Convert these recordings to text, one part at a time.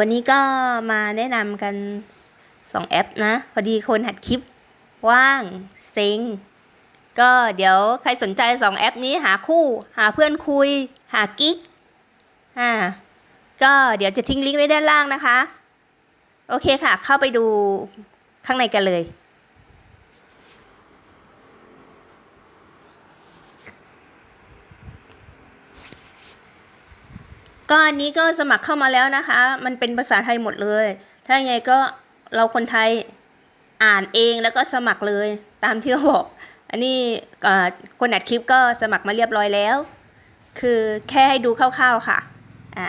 วันนี้ก็มาแนะนำกันสองแอปนะ พอดีคนหัดคลิปว่างเซ็งก็เดี๋ยวใครสนใจสองแอปนี้หาคู่ หาเพื่อนคุย หากิ๊กอ่าก็เดี๋ยวจะทิ้งลิงก์ไว้ด้านล่างนะคะ โอเคค่ะ เข้าไปดูข้างในกันเลย ก็อันนี้ก็สมัครเข้ามาแล้วนะคะ มันเป็นภาษาไทยหมดเลย ถ้ายังไงก็เราคนไทยอ่านเองแล้วก็สมัครเลยตามที่เขาบอก อันนี้คนอัดคลิปก็สมัครมาเรียบร้อยแล้ว คือแค่ให้ดูคร่าวๆค่ะ อ่า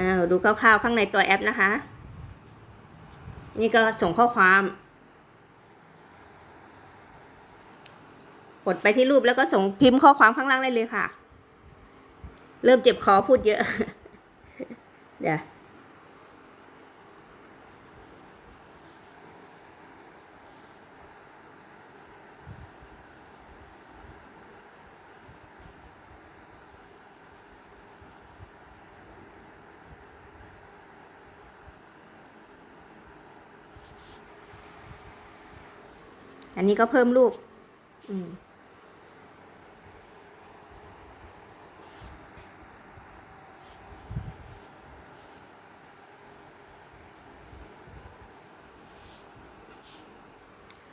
อ้าวดูคร่าวๆข้างในตัวแอปนะคะ นี่ก็ส่งข้อความ กดไปที่รูปแล้วก็ส่งพิมพ์ข้อความข้างล่างได้เลยค่ะ เริ่มเจ็บคอพูดเยอะ เดี๋ยวอันนี้ก็เพิ่มรูป อืม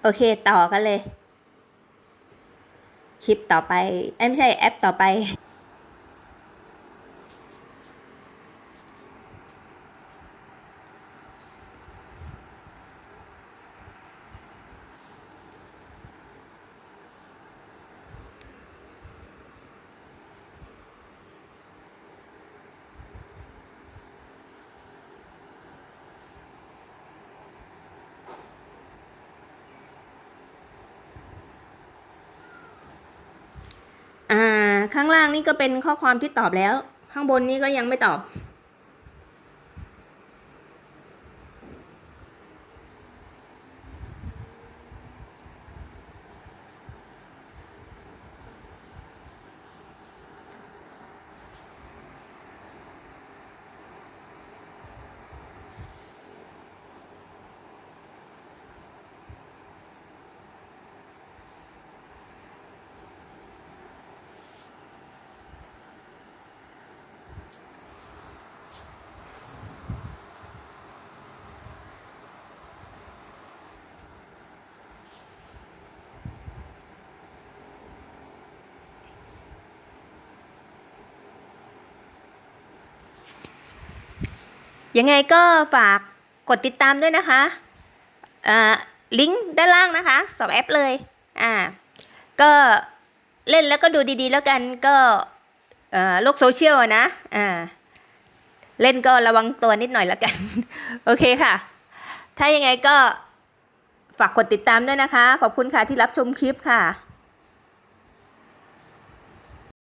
โอเคต่อกันเลย คลิปต่อไปไม่ใช่แอปต่อไป อ่า ข้างล่างนี่ก็เป็นข้อความที่ตอบแล้ว ข้างบนนี่ก็ยังไม่ตอบ ยังไงก็ฝากกดติดตามด้วยนะคะอ่าลิงก์ด้านล่างนะคะสองแอปเลยอ่าก็เล่นแล้วก็ดูดีๆ แล้วกันก็อ่อโลกโซเชียลนะอ่าเล่นก็ระวังตัวนิดหน่อยแล้วกัน โอเคค่ะ ถ้ายังไงก็ฝากกดติดตามด้วยนะคะ ขอบคุณค่ะที่รับชมคลิปค่ะ